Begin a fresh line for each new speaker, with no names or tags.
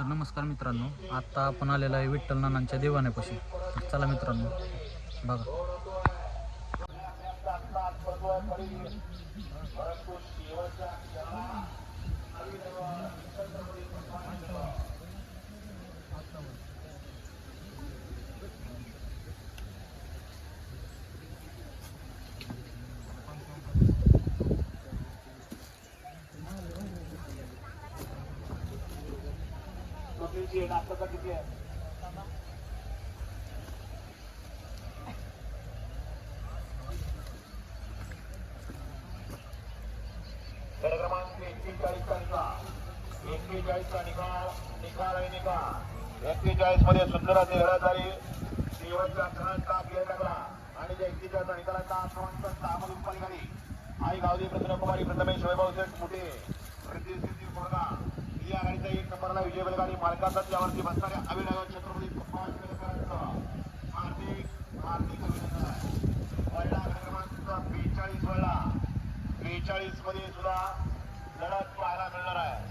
तर नमस्कार मित्रांनो आता आपण आलेलो आहे विठ्ठल नानांच्या देवाण्यापाशी. चला मित्रांनो बघा.
गड क्रमांक एक्केचाळीसचा एक्केचाळीसचा निकाल निकाल आहे निकाल. एक्केचाळीसमध्ये सुंदर असे झाली शेवटच्या क्षणात लागला. आणि त्या एक्केचाळीसचा निकालाचा क्रमांक सहा मधून पलीकडे आई गावदी प्रसन्नकुमारी प्रथमेश वैभव शेठ मोठे आघाडीचा एक नंबरला विजय बैलगाडी मालकाचा त्यावरती बसणाऱ्या अभिनव छत्रपती सुभाष शिवकरांचं हार्दिक हार्दिक अभिनंदन. वळला क्रमांक बेचाळीस वळला. बेचाळीसमध्ये सुद्धा लढत पाहायला मिळणार आहे.